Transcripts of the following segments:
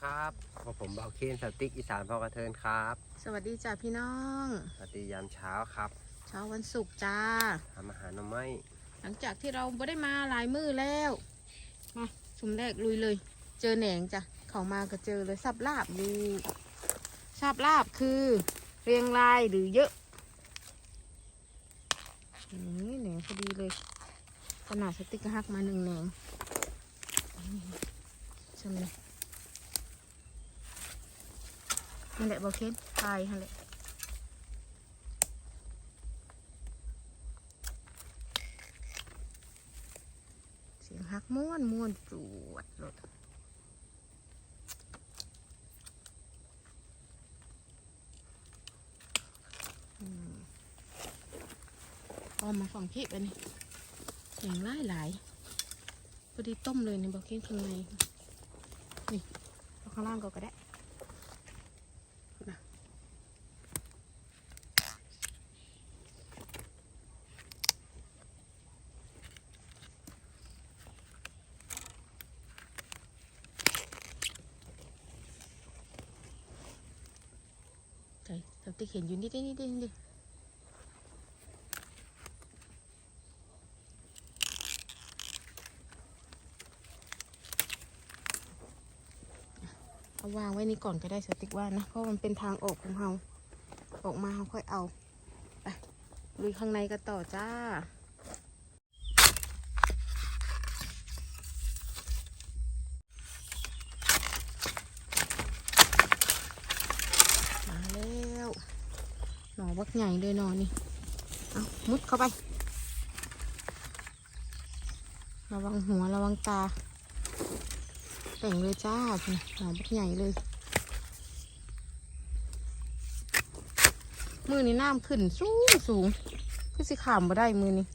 ครับพบผมเบาเคนสติ๊กอีสานพอกระเทินครับ สวัสดีจ้าพี่น้องสวัสดียามเช้าครับ เช้าวันศุกร์จ้าทำอาหารหน่อไม้หลังจากที่เราไม่ได้มาหลายมื้อแล้ว มาชุมแรกลุยเลย เจอแหนงจ้ะเขามาก็เจอเลยสับลาบดูสับลาบคือ เรียงรายหรือเยอะนี่แหนงพอดีเลย ขนาดสติ๊กเกอร์ฮักมาหนึ่งแหนงชมเลย นั่นแหละบอกเคนตายฮะแหละเสียงฮักม้วนม้วนจวดรถอืมเอามาฝั่งพี่ไปนี่เสียงหลายหลายพอดีต้มเลยในบอกเก้งข้างในนี่เอาข้างล่างก็ก็ได้นะ ใจเราติเห็นอยู่นิดนิดนิดนิดเอาวางไว้นี่ก่อนก็ได้สติ๊กว่านะ เพราะมันเป็นทางออกของเราออกมาเราค่อยเอา ไปลุยข้างในกันต่อจ้าแล้วหนอ บักใหญ่เลยนอนี่ เอามุดเข้าไป ระวังหัวระวังตา แต่งเลยจ้านี่หนอบักใหญ่เลย มือนี่น้ำขึ้นสูงสูงคือสิขามมาได้มือนี่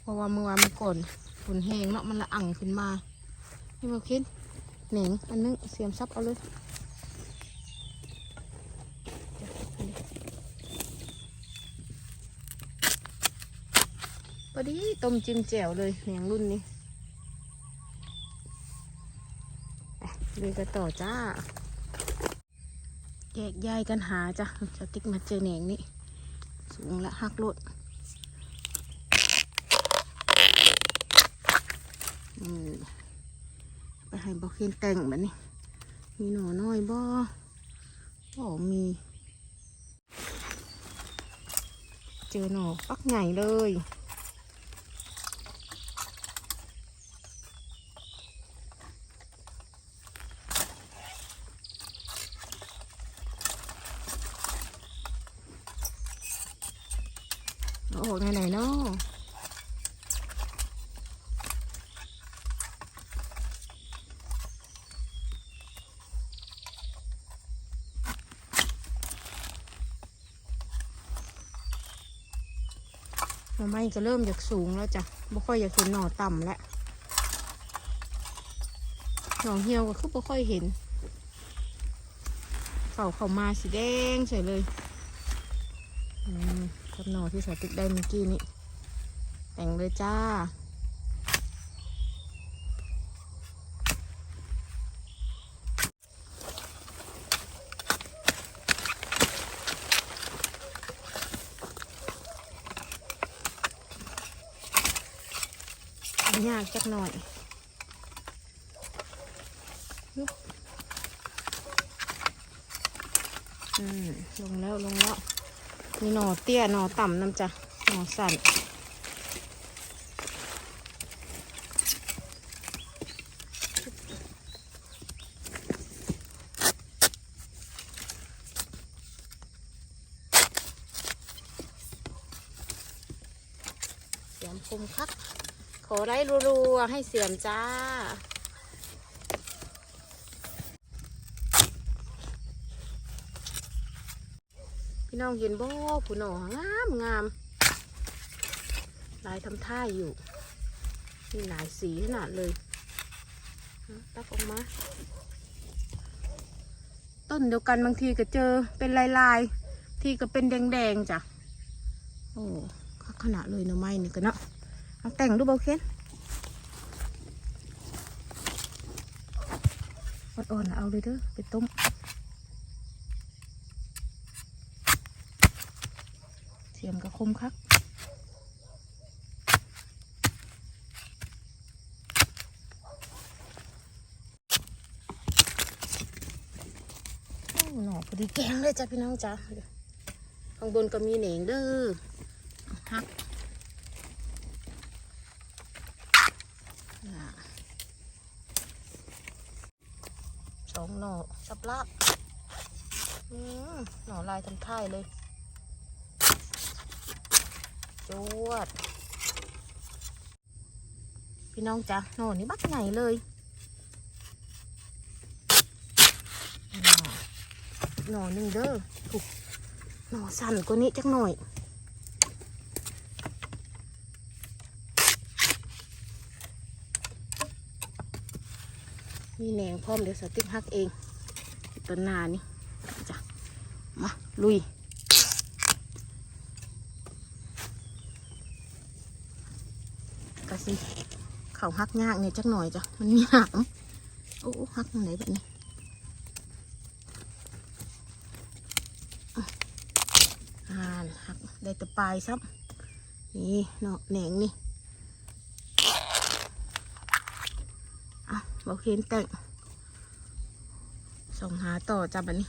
เพราะว่าเมื่อวานมันก่อนฝนแห้งเนาะมันละอั่งขึ้นมา นี่มาคิดเหน่งอันนึงเสียมซับเอาเลย พอ ดีต้มจิ้มแจ่วเลยแหนงรุ่นนี้ไปเลยกันต่อจ้า แยกย้ายกันหาจ้ะสติ๊กมาเจอแหนงนี่ สูงละหักรถอืมไปให้บอกเขียนแต่งแบบนี้ มีหน่อน้อยบ่บ่มี เจอหน่อปักใหญ่เลย อาอกไหนเนาะหน่อไม้ก็เริ่มจากสูงแล้วจ้ะบ่ค่อยอยากเห็นหน่อต่ำแล้วหน่อเหี่ยวก็คือบ่ค่อยเห็นเฝ้าเข้ามาสีแดงเฉยเลย อืม กับหน่อที่สาติกได้เมื่อกี้นี้แต่งเลยจ้า ยากจักหน่อยยุบอืมลงแล้วลงแล้ว มีหน่อเตี้ยหน่อต่ำน้ำจ้ะหน่อสั่นเสียมคมคัก ขอได้รัวๆให้เสียมจ้า พี่น้องเห็นบ่ผู้หน่องามงามลายทำท่าอยู่มีหลายสีขนาดเลยเอาตักออกมา ต้นเดียวกันบางทีก็เจอเป็นลายลายๆทีก็เป็นแดงๆจ้ะโอ้ขนาดเลยหน่อไม้นี่ก็เนาะเอาแต่งดูเบาเคนอ่อนๆนะเอาเลยเด้อไปต้ม สียมกระคมคักหน่อพอดีแกงเลยจ้ะพี่น้องจ้ะข้างบนก็มีเหนงเด้อฮักสองหน่อสับลาบหน่อลายทำท่ายเลย จวด พี่น้องจ้ะหน่อนี่บักใหญ่เลยหน่อหนึ่งเด้อถูกหน่อสั่นกว่านี้จักหน่อยมีแหนงพร้อมเดี๋ยวสติ๊กฮักเองต้นนานี่จ้ะมาลุย กะ สิเขาฮักยากเนี่ยจักหน่อยจ้ะมันมีหางโอ้ฮักตรงไหนแบบนี้อ่านหักได้แต่ปลายซับนี่เนาะแหนงนี่อะบอกเห็นแต่งส่งหาต่อจับอันนี้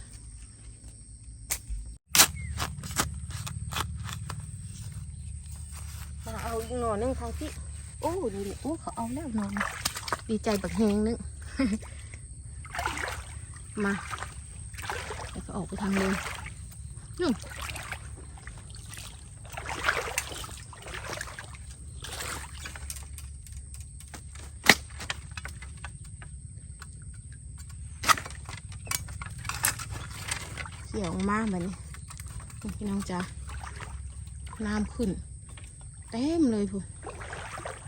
มาเอาอีกหน่อนึงทางที่ โอ้ดีเลยโอ้เขาเอาแล้วหน่อนึงดีใจบักแหงนึงมาแล้วก็ออกไปทางเลยนู่นเขี่ยวออกมาแบบนี้พี่น้องจ้าน้ำขึ้น เต็มเลยพู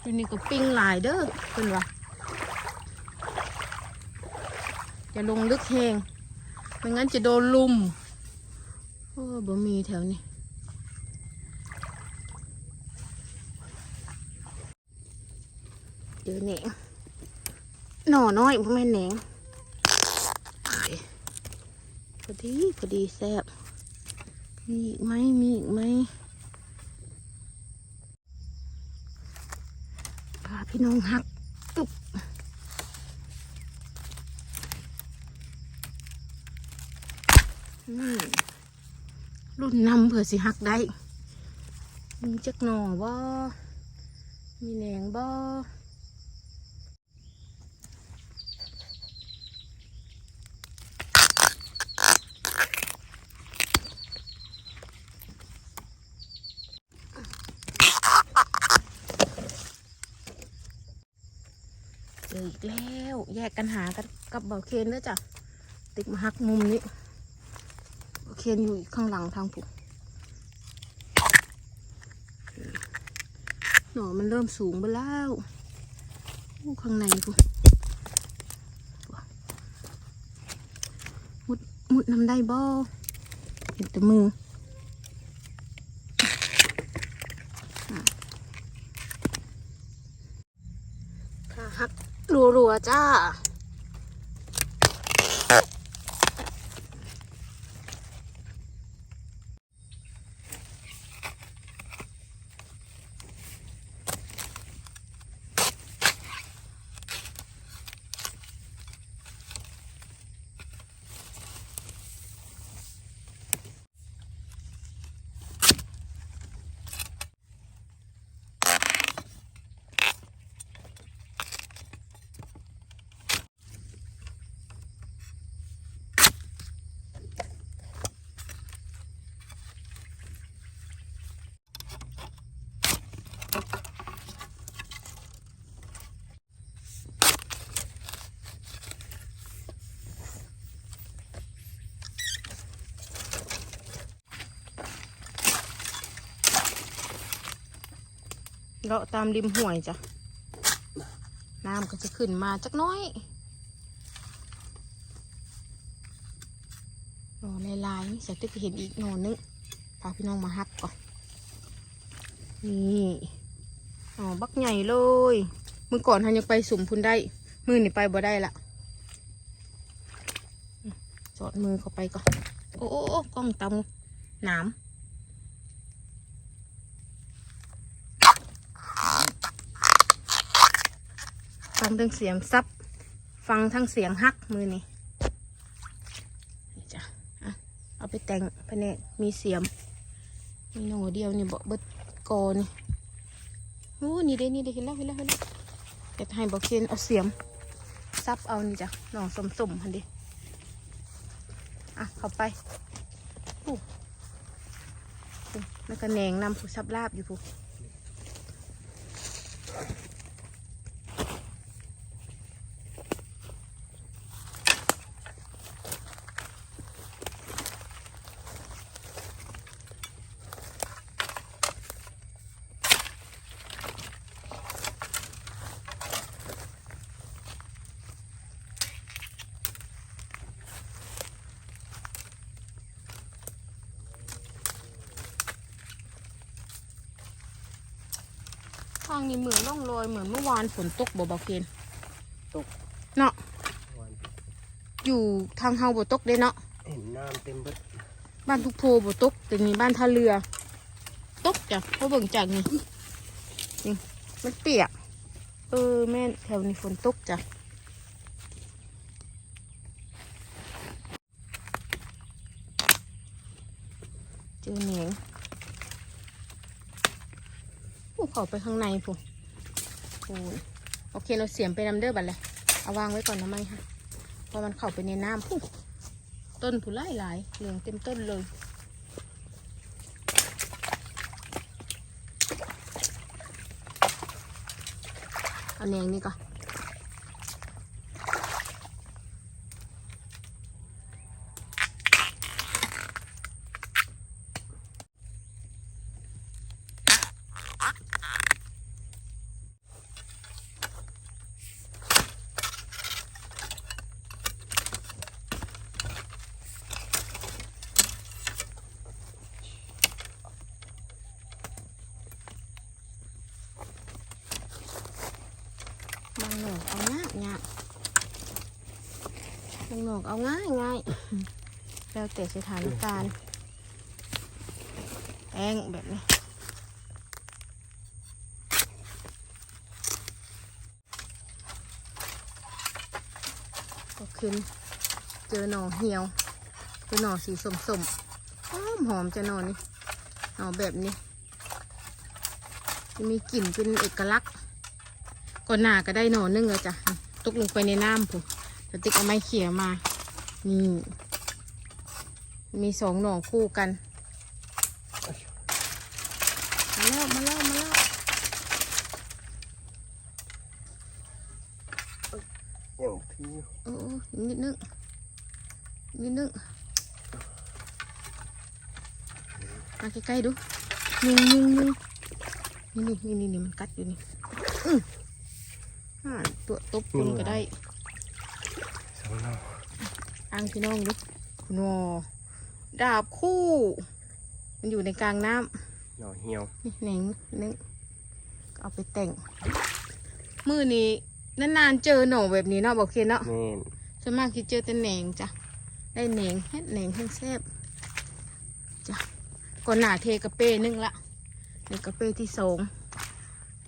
ทีนี้ก็ปิ้งหลายเด้อเพิ่นว่าจะลงลึกแหงไม่งั้นจะโดนลุมโอ้บ่มีแถวนี้เจอแหนงหน่อน้อยพ่อแม่แหนงพอดีพอดีแซ่บมีอีกไหมมีอีกไหม พี่น้องหักตุกนี่รุ่นนำเผื่อสิหักได้มีจักหน่อบ่มีแหนงบ่ อีกแล้ว แยกกันหากันกับเบาเคนด้วยจ้ะ ติดมาหักมุมนี้เบาเคนอยู่ข้างหลังทางผมหน่อมันเริ่มสูงไปแล้วอู้ข้างในผมมุดมุดน้ำได้บ่เห็นแต่มืออะขาหัก รัวๆจ้า เลาะตามริมห้วยจ้ะ น้ำก็จะขึ้นมาจักน้อยหนอในลายๆเสร็จตึกเห็นอีกหนอนนึงพาพี่น้องมาฮักก่อน นี่อ๋อบักใหญ่เลยมือก่อนทันยังไปสุ่มพุ่นได้ มือนี่ไปบ่ได้ละจอดมือเข้าไปก่อน โอ้โอ้โอ้กล้องตำหนาม ฟังทั้งเสียงซับ ฟังทั้งเสียงฮักมือนี่นี่จ้ะเอาไปแต่งแผนกมีเสียม มีหนูเดียวนี่บอกเบิดกอนี่โอ้นี่เด้นี่เด้เห็นแล้วเห็นแล้วเห็นแล้วแต่ให้บอกเคนเอาเสียมซับเอานี่จ้ะหน่อสมสมๆหันดิอะเข้าไปอู้อู้แล้วก็แหนงนำผู้ซับลาบอยู่ผู้ ทางนี้เหมือนร่องรอยเหมือนเมื่อวานฝนตกบ่บอกเคนตก เนาะวันอยู่ทางเฮาบ่ตกเด้เนาะเห็นน้ำเต็มเบิดบ้านทุกโพบ่ตกแต่นี่บ้านท่าเรือ ตกจ้ะเพราะเบิ่งจากนี่นี่มันเปียกเออแม่นแถวนี้ฝนตกจ้ะเจอเหนี ยงโอ้เข้าไปข้างในพูโอ้ยโอเคเราเสียมไปนำเด้อบัดเลยเอาวางไว้ก่อนนะไม่ค่ะเพราะมันเข้าไปในน้ำพูต้นผู้ไล่หลายเหลืองเต็มต้นเลยเอาแนงนี่ก่อนบางหนอกเอาง่ายง่ายบางหน อกเอาง่ายง่ายแล้วแต่สถานการณ์แองแบบนี้ก็ขึ้น เจอหน่อเหี่ยวเจอหน่อสีสมสมหอมหอมจะหน่อนี่หน่อแบบนี้จะมีกลิ่นเป็นเอกลักษณ์ก่อนหน้าก็ได้หน่อนึ่งแล้วจ้ะตกลงไปในน้ำผม จะติ๊กเอาไม้เขี่ยมา นี่ มีสองหน่อคู่กัน มาแล้ว มาแล้ว มาแล้วโอ้โอ้อีกนิดนึงอีกนิดนึง มาใกล้ๆดูยิงยิงยิงนี่นี่นี่นี่มันกัดอยู่นี่อืออ่าตัวตบคุณก็ได้ องนออ้างพี่น้องดูคุณอดาบคู่ มันอยู่ในกลางน้ำหน่อเหี่ยวนี่หนึ่งหนึ่งเอาไปแต่ง มือนี้นานๆเจอหน่อแบบนี้เนาะบอกเคนเนาะแม่ส่วนมากที่เจอแต่แหนงจ้ะ ได้แหนงเฮ็ดแหนงแห้งแซ่บจ้ะก่อนหน้าเทกระเป้นึงละในกระเป้ที่สอง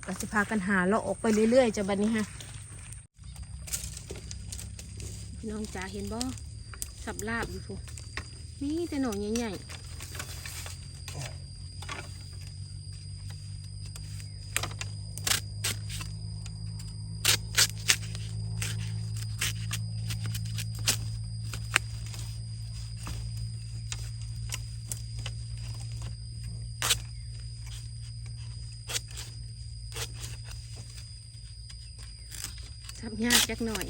ก็สิพากันหาเลาออกไปเรื่อยๆจ้ะบัดนี้ฮะพี่ น้องจ๋าเห็นบ่สับลาบอยู่พูนี่แต่หน่อใหญ่ๆสับยากจักหน่อย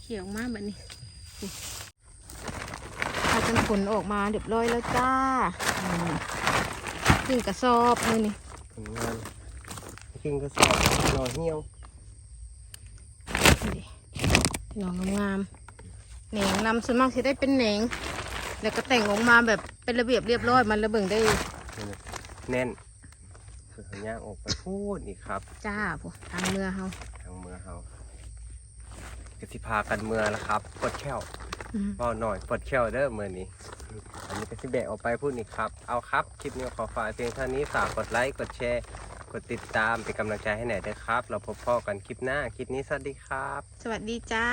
เขียวมากแบบนี้นี่พากันขนออกมาเรียบร้อยแล้วจ้าอืมขึ้นกระสอบเลยนี่ผลงานขึ้นก็สอบหน่อเหี่ยวนี่ดอกงามๆแหนงนำส่วนมากจะได้เป็นแหนง แล้วก็แต่งออกมาแบบเป็นระเบียบเรียบร้อยมันระเบิงได้แน่นคือเขาย่างออกไปพูดอีกครับ จ้าพวกทางเมือเฮาทางเมือเฮา กสิพากันเมือแล้วครับปวดแข้วอืมเบาหน่อยปวดแข้วเด้อเมื่อนี้ อันนี้ก็สิแบะออกไปพูดอีกครับ เอาครับ คลิปนี้ขอฝากเพียงเท่านี้ฝากกดไลค์กดแชร์ กดติดตามเป็นกำลังใจให้หน่อยด้วยครับ เราพบพ่อกันคลิปหน้า คลิปนี้สวัสดีครับ สวัสดีจ้า